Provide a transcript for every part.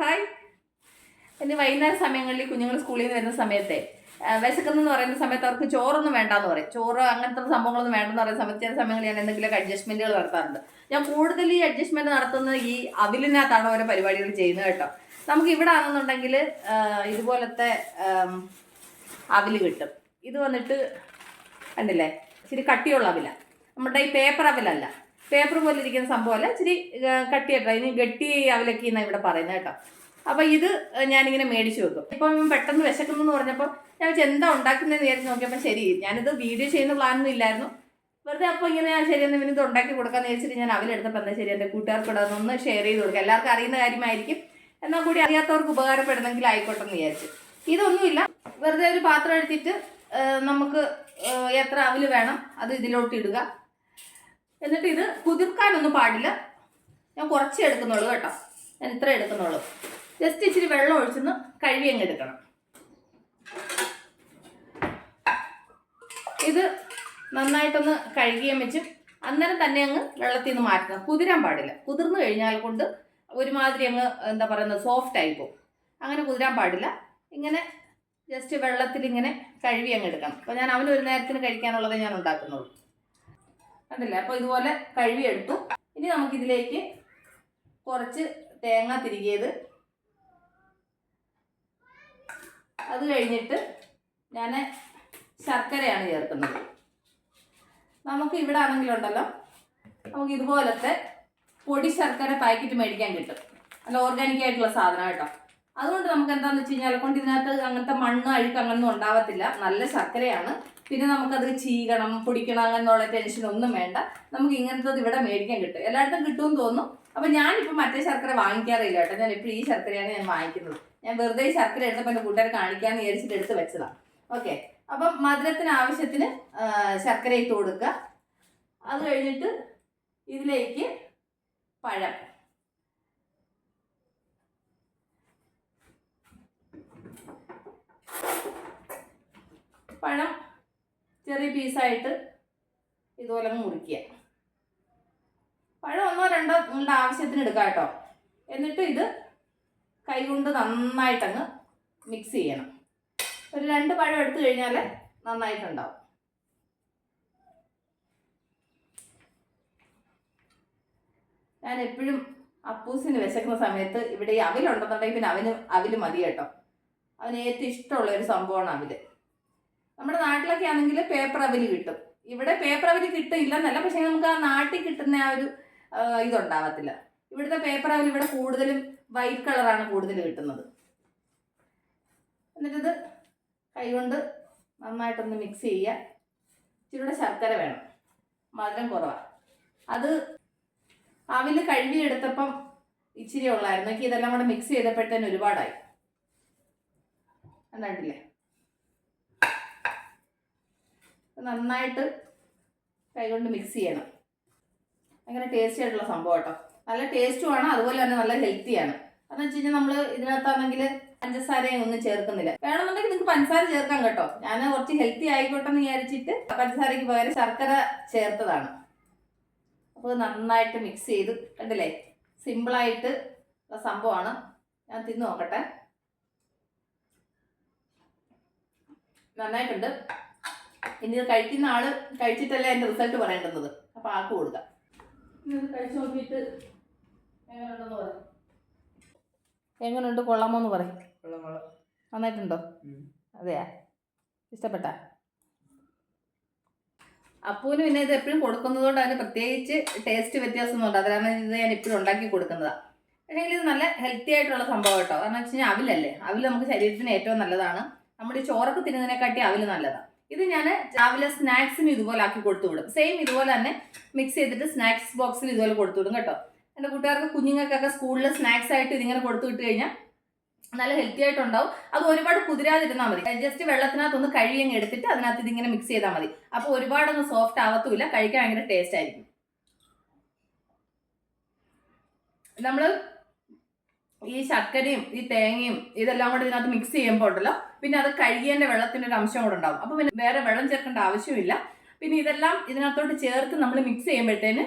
Hi ഇനി വൈകുന്നേര സമയങ്ങളിൽ കുഞ്ഞുങ്ങൾ സ്കൂളിൽ നിന്ന് വരുന്ന സമയത്തെ വിശക്കുന്നെന്ന് പറയുന്ന സമയത്ത് അവർക്ക് ചോറൊന്നും വേണ്ടാന്ന് പറയും. ചോറ് അങ്ങനത്തെ സംഭവങ്ങളൊന്നും വേണ്ടെന്ന് പറയുന്ന സമയത്ത് ചില സമയങ്ങളിൽ ഞാൻ എന്തെങ്കിലുമൊക്കെ അഡ്ജസ്റ്റ്മെന്റുകൾ നടത്താറുണ്ട്. ഞാൻ കൂടുതൽ ഈ അഡ്ജസ്റ്റ്മെന്റ് നടത്തുന്നത് ഈ അതിലിനകത്താണ് ഓരോ പരിപാടികൾ ചെയ്യുന്നത് കേട്ടോ. നമുക്ക് ഇവിടെ ആണെന്നുണ്ടെങ്കിൽ ഇതുപോലത്തെ അവിൽ കിട്ടും. ഇത് വന്നിട്ട് കണ്ടില്ലേ? ഇച്ചിരി കട്ടിയുള്ള അവില. നമ്മുടെ ഈ പേപ്പർ അവിലല്ല. പേപ്പർ പോലെ ഇരിക്കുന്ന സംഭവമല്ല. ഇച്ചിരി കട്ടിയായിട്ടോ. ഇനി ഗട്ടി അവലക്കി എന്നാണ് ഇവിടെ പറയുന്നത് കേട്ടോ. അപ്പോൾ ഇത് ഞാനിങ്ങനെ മേടിച്ച് വെക്കും. ഇപ്പം പെട്ടെന്ന് വിശക്കുന്നു എന്ന് പറഞ്ഞപ്പോൾ ഞാൻ വെച്ചാൽ എന്താ ഉണ്ടാക്കുന്നതെന്ന് വിചാരിച്ച് നോക്കിയപ്പോൾ ശരി ഞാനിത് വീഡിയോ ചെയ്യുന്ന പ്ലാനൊന്നും ഇല്ലായിരുന്നു. വെറുതെ അപ്പോൾ ഇങ്ങനെ ശരി എന്ന് ഇത് ഉണ്ടാക്കി കൊടുക്കാന്ന് വിചാരിച്ചിട്ട് ഞാൻ അവലെടുത്തപ്പോൾ എന്താ ശരി എന്റെ കൂട്ടുകാർക്കൂടെ അതൊന്ന് ഷെയർ ചെയ്ത് കൊടുക്കുക എല്ലാവർക്കും അറിയുന്ന കാര്യമായിരിക്കും. എന്നാൽ കൂടി അറിയാത്തവർക്ക് ഉപകാരപ്പെടുന്നെങ്കിൽ ആയിക്കോട്ടെ എന്ന് വിചാരിച്ചു. ഇതൊന്നുമില്ല. വെറുതെ ഒരു പാത്രം എടുത്തിട്ട് നമുക്ക് എത്ര അവൽ വേണം അത് ഇതിലോട്ട് ഇടുക. എന്നിട്ട് ഇത് കുതിർക്കാനൊന്നും പാടില്ല. ഞാൻ കുറച്ചേ എടുക്കുന്നുള്ളൂ കേട്ടോ. ഞാൻ ഇത്ര എടുക്കുന്നുള്ളൂ. ജസ്റ്റ് ഇച്ചിരി വെള്ളം ഒഴിച്ചൊന്ന് കഴുകി അങ്ങ് എടുക്കണം. ഇത് നന്നായിട്ടൊന്ന് കഴുകിയും വെച്ച് അന്നേരം തന്നെ അങ്ങ് വെള്ളത്തിൽ നിന്ന് മാറ്റണം. കുതിരാൻ പാടില്ല. കുതിർന്നു കഴിഞ്ഞാൽ കൊണ്ട് ഒരുമാതിരി അങ്ങ് എന്താ പറയുന്നത് സോഫ്റ്റ് ആയി പോകും. അങ്ങനെ കുതിരാൻ പാടില്ല. ഇങ്ങനെ ജസ്റ്റ് വെള്ളത്തിൽ ഇങ്ങനെ കഴുകി അങ്ങ് എടുക്കണം. അപ്പോൾ ഞാൻ അവന് ഒരു നേരത്തിന് കഴിക്കാനുള്ളതേ ഞാൻ ഉണ്ടാക്കുന്നുള്ളൂ. കണ്ടില്ലേ? അപ്പോൾ ഇതുപോലെ കഴുകി എടുത്തു ഇനി നമുക്കിതിലേക്ക് കുറച്ച് തേങ്ങ തിരികിയത്. അത് കഴിഞ്ഞിട്ട് ഞാൻ ശർക്കരയാണ് ചേർക്കുന്നത്. നമുക്ക് ഇവിടെ ആണെങ്കിലുണ്ടല്ലോ നമുക്ക് ഇതുപോലത്തെ പൊടി ശർക്കര പാക്കറ്റ് മേടിക്കാൻ കിട്ടും. നല്ല ഓർഗാനിക് ആയിട്ടുള്ള സാധനം കേട്ടോ. അതുകൊണ്ട് നമുക്ക് എന്താണെന്ന് വെച്ച് കഴിഞ്ഞാൽ കൊണ്ട് ഇതിനകത്ത് അങ്ങനത്തെ മണ്ണ് അഴുക്ക് അങ്ങനൊന്നും ഉണ്ടാവത്തില്ല. നല്ല ശർക്കരയാണ്. പിന്നെ നമുക്കത് ചീകണം പൊടിക്കണം അങ്ങനെയുള്ള ടെൻഷൻ ഒന്നും വേണ്ട. നമുക്ക് ഇങ്ങനത്തത് ഇവിടെ മേടിക്കാൻ കിട്ടും. എല്ലായിടത്തും കിട്ടുമെന്ന് തോന്നും അപ്പം ഞാനിപ്പോൾ മറ്റേ ശർക്കര വാങ്ങിക്കാറില്ല കേട്ടോ. ഞാൻ ഇപ്പോൾ ഈ ശർക്കരയാണ് ഞാൻ വാങ്ങിക്കുന്നത്. ഞാൻ വെറുതെ ഈ ശർക്കര എടുത്തപ്പോൾ എന്റെ കൂട്ടുകാരെ കാണിക്കാമെന്ന് വിചാരിച്ചിട്ട് എടുത്ത് വെച്ചതാണ് ഓക്കെ. അപ്പം മധുരത്തിന് ആവശ്യത്തിന് ശർക്കര ഇട്ട് കൊടുക്കുക. അത് കഴിഞ്ഞിട്ട് ഇതിലേക്ക് പഴം. പഴം ചെറിയ പീസായിട്ട് ഇതുപോലെ മുറിക്കുക. പഴം ഒന്നോ രണ്ടോ നിങ്ങളുടെ ആവശ്യത്തിന് എടുക്കാം കേട്ടോ. എന്നിട്ട് ഇത് കൈകൊണ്ട് നന്നായിട്ടങ്ങ് മിക്സ് ചെയ്യണം. ഒരു രണ്ട് പഴം എടുത്തു കഴിഞ്ഞാൽ നന്നായിട്ടുണ്ടാവും. ഞാൻ എപ്പോഴും അപ്പൂസിന് വിശക്കുന്ന സമയത്ത് ഇവിടെ ഈ അവിലുണ്ടെന്നുണ്ടെങ്കിൽ പിന്നെ അവന് അവിൽ മതി കേട്ടോ. അവന് ഏറ്റവും ഇഷ്ടമുള്ള ഒരു സംഭവമാണ് അവിൽ. നമ്മുടെ നാട്ടിലൊക്കെ ആണെങ്കിൽ പേപ്പർ അവിൽ കിട്ടും. ഇവിടെ പേപ്പർ അവൽ കിട്ടില്ല എന്നല്ല പക്ഷേ നമുക്ക് ആ നാട്ടിൽ കിട്ടുന്ന ആ ഒരു ഇതുണ്ടാവത്തില്ല. ഇവിടുത്തെ പേപ്പർ അവിൽ ഇവിടെ കൂടുതലും വൈറ്റ് കളറാണ് കൂടുതൽ കിട്ടുന്നത്. എന്നിട്ടിത് കൈകൊണ്ട് നന്നായിട്ടൊന്ന് മിക്സ് ചെയ്യുക. ഇച്ചിരിയുടെ ശർക്കര വേണം. മധുരം കുറവാണ് അത് അവിൽ കഴുകിയെടുത്തപ്പം ഇച്ചിരി ഉള്ളായിരുന്നു. എനിക്ക് ഇതെല്ലാം കൂടെ മിക്സ് ചെയ്തപ്പോഴത്തേന് ഒരുപാടായി. കണ്ടില്ലേ ഇത് നന്നായിട്ട് കൈകൊണ്ട് മിക്സ് ചെയ്യണം. ഭയങ്കര ടേസ്റ്റി ആയിട്ടുള്ള സംഭവം കേട്ടോ. നല്ല ടേസ്റ്റുമാണ് അതുപോലെ തന്നെ നല്ല ഹെൽത്തിയാണ് അതെന്ന് വെച്ച് കഴിഞ്ഞാൽ നമ്മൾ ഇതിനകത്താണെങ്കിൽ പഞ്ചസാരയും ഒന്നും ചേർക്കുന്നില്ല. വേണമെന്നുണ്ടെങ്കിൽ നിങ്ങൾക്ക് പഞ്ചസാര ചേർക്കാം കേട്ടോ. ഞാൻ കുറച്ച് ഹെൽത്തി ആയിക്കോട്ടെ എന്ന് വിചാരിച്ചിട്ട് പഞ്ചസാരയ്ക്ക് പകരം ശർക്കര ചേർത്തതാണ്. അപ്പോൾ നന്നായിട്ട് മിക്സ് ചെയ്ത് കണ്ടില്ലേ? സിമ്പിളായിട്ട് ഉള്ള സംഭവമാണ്. ഞാൻ തിന്നു നോക്കട്ടെ. നന്നായിട്ടുണ്ട്. ഇനി ഇത് കഴിക്കുന്ന ആൾ കഴിച്ചിട്ടല്ലേ അതിന്റെ റിസൾട്ട് പറയേണ്ടുന്നത്. അപ്പൊ ആക്ക് കൊടുക്കാം. കഴിച്ചു നോക്കിയിട്ട് എങ്ങനെയുണ്ട് കൊള്ളാമോ എന്ന് പറയും നന്നായിട്ടുണ്ടോ? അതെയാ? ഇഷ്ടപ്പെട്ട? അപ്പൂന് പിന്നെ ഇത് എപ്പോഴും കൊടുക്കുന്നത് കൊണ്ട് അതിന് പ്രത്യേകിച്ച് ടേസ്റ്റ് വ്യത്യാസമൊന്നുമില്ല അത് കാരണം ഇത് ഞാൻ എപ്പോഴും ഉണ്ടാക്കി കൊടുക്കുന്നതാണ് പക്ഷേ ഇത് നല്ല ഹെൽത്തി ആയിട്ടുള്ള സംഭവം കേട്ടോ. കാരണം വെച്ച് കഴിഞ്ഞാൽ അവിലല്ലേ? അവിൽ നമുക്ക് ശരീരത്തിന് ഏറ്റവും നല്ലതാണ്. നമ്മുടെ ഈ ചോറൊക്കെ തിന്നുന്നതിനെക്കാട്ടി അവിൽ നല്ലതാണ് ഇത് ഞാൻ രാവിലെ സ്നാക്സിന് ഇതുപോലെ ആക്കി കൊടുത്തു വിടും. സെയിം ഇതുപോലെ തന്നെ മിക്സ് ചെയ്തിട്ട് സ്നാക്സ് ബോക്സിൽ ഇതുപോലെ കൊടുത്തു വിടും കേട്ടോ. എന്റെ കൂട്ടുകാർക്ക് കുഞ്ഞുങ്ങൾക്കൊക്കെ സ്കൂളിൽ സ്നാക്സ് ആയിട്ട് ഇതിങ്ങനെ കൊടുത്തു വിട്ട് കഴിഞ്ഞാൽ നല്ല ഹെൽത്തി ആയിട്ടുണ്ടാവും അത് ഒരുപാട് കുതിരാതിരുന്നാൽ മതി. ജസ്റ്റ് വെള്ളത്തിനകത്തൊന്ന് കഴുകിയങ്ങ് എടുത്തിട്ട് അതിനകത്ത് ഇതിങ്ങനെ മിക്സ് ചെയ്താൽ മതി. അപ്പോൾ ഒരുപാടൊന്നും സോഫ്റ്റ് ആവത്തുമില്ല കഴിക്കാൻ ഭയങ്കര ടേസ്റ്റ് ആയിരിക്കും. നമ്മൾ ഈ ശർക്കരയും ഈ തേങ്ങയും ഇതെല്ലാം കൂടെ ഇതിനകത്ത് മിക്സ് ചെയ്യുമ്പോൾ ഉണ്ടല്ലോ പിന്നെ അത് കഴുകിയതിന്റെ വെള്ളത്തിന്റെ ഒരു അംശം കൂടെ ഉണ്ടാവും. അപ്പൊ പിന്നെ വേറെ വെള്ളം ചേർക്കേണ്ട ആവശ്യമില്ല. പിന്നെ ഇതെല്ലാം ഇതിനകത്തോട്ട് ചേർത്ത് നമ്മൾ മിക്സ് ചെയ്യുമ്പോഴത്തേന്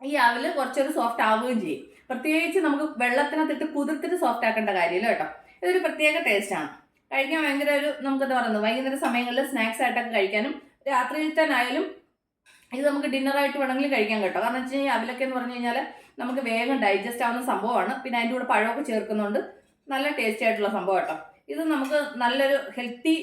ഈ അവൽ കുറച്ചൊരു സോഫ്റ്റ് ആവുകയും ചെയ്യും. പ്രത്യേകിച്ച് നമുക്ക് വെള്ളത്തിനകത്തിട്ട് കുതിർത്തിട്ട് സോഫ്റ്റ് ആക്കേണ്ട കാര്യമില്ല കേട്ടോ. ഇതൊരു പ്രത്യേക ആണ്. കഴിക്കാൻ ഭയങ്കര ഒരു നമുക്കത് പറയുന്നത് വൈകുന്നേര സമയങ്ങളിൽ സ്നാക്സ് ആയിട്ടൊക്കെ കഴിക്കാനും രാത്രിയിലത്തേനായാലും ഇത് നമുക്ക് ഡിന്നറായിട്ട് വേണമെങ്കിലും കഴിക്കാൻ കേട്ടോ. കാരണം വെച്ച് കഴിഞ്ഞാൽ അവിലൊക്കെ എന്ന് പറഞ്ഞു കഴിഞ്ഞാൽ നമുക്ക് വേഗം ഡൈജസ്റ്റ് ആവുന്ന സംഭവമാണ്. പിന്നെ അതിന്റെ കൂടെ പഴമൊക്കെ ചേർക്കുന്നുണ്ട് നല്ല ടേസ്റ്റി ആയിട്ടുള്ള സംഭവം കേട്ടോ. ഇത് നമുക്ക് നല്ലൊരു ഹെൽത്തി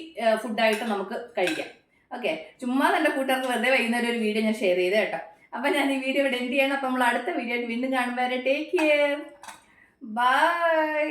ഫുഡായിട്ട് നമുക്ക് കഴിക്കാം. ഓക്കെ ചുമ്മാ എന്റെ കൂട്ടുകാർക്ക് വെറുതെ വൈകുന്നേരം ഒരു വീഡിയോ ഞാൻ ഷെയർ ചെയ്തേ കേട്ടോ. അപ്പം ഞാൻ ഈ വീഡിയോ ഇവിടെ എൻഡ് ചെയ്യണം. അപ്പം നമ്മൾ അടുത്ത വീഡിയോ ആയിട്ട് വീണ്ടും കാണുമ്പോൾ ടേക്ക് കെയർ ബൈ